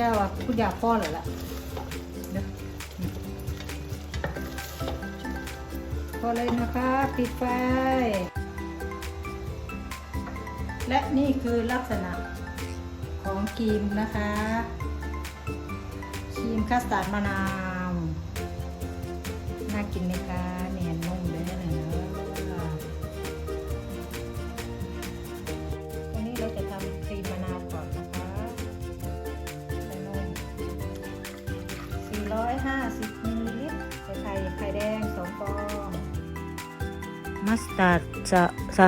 ย่าว่าคุณยาป้อเหรอล่ะพอเลยนะคะปิดไฟ และนี่คือลักษณะของครีมนะคะครีมคัสตาร์ดมะนาว น่ากินไหมคะ 450มิลลิลิตรใส่ไข่ไข่แดง2ฟองมัสตาร์ดจะ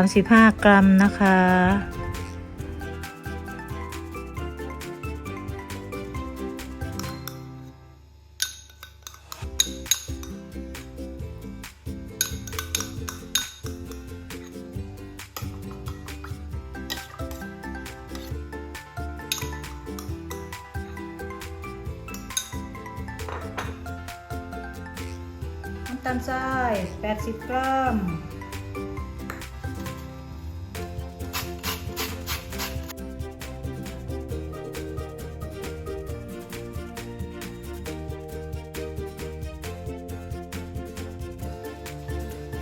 35 กรัมนะคะ ตาลทราย 80 กรัม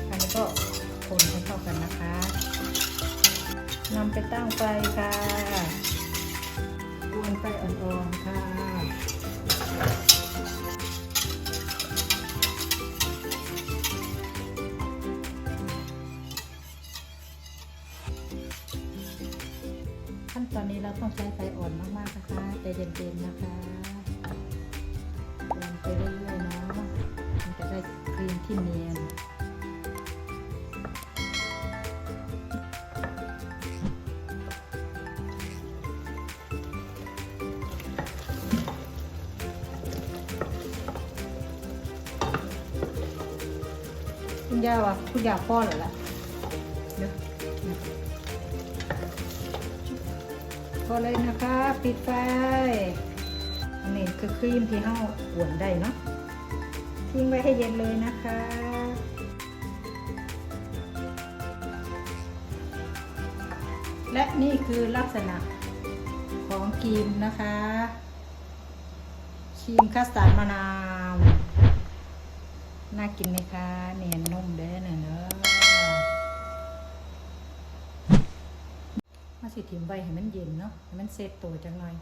อันนี้ก็คนให้เข้ากันนะคะนำไปตั้งไฟค่ะกวนไฟอ่อนๆค่ะ ตอนนี้เราต้องใช้ไฟอ่อนมากๆนะคะใจเย็นๆนะคะลงไปเรื่อยๆเนาะมันจะได้ครีมที่เนียนคุณย่าว่ะคุณย่าป้อเหรอล่ะเดี๋ยว อเลยนะคะ ปิดไฟ อันนี้คือครีมที่เฮาหวนได้เนาะ ทิ้งไว้ให้เย็นเลยนะคะและนี่คือลักษณะของครีมนะคะครีมคัสตาร์ดมะนาว น่ากินไหมคะ เนียนนุ่มเด้อเนอะ เอะมาสิถิมไว้ให้มันเย็นเนาะให้มันเซตตัวจังหน่อย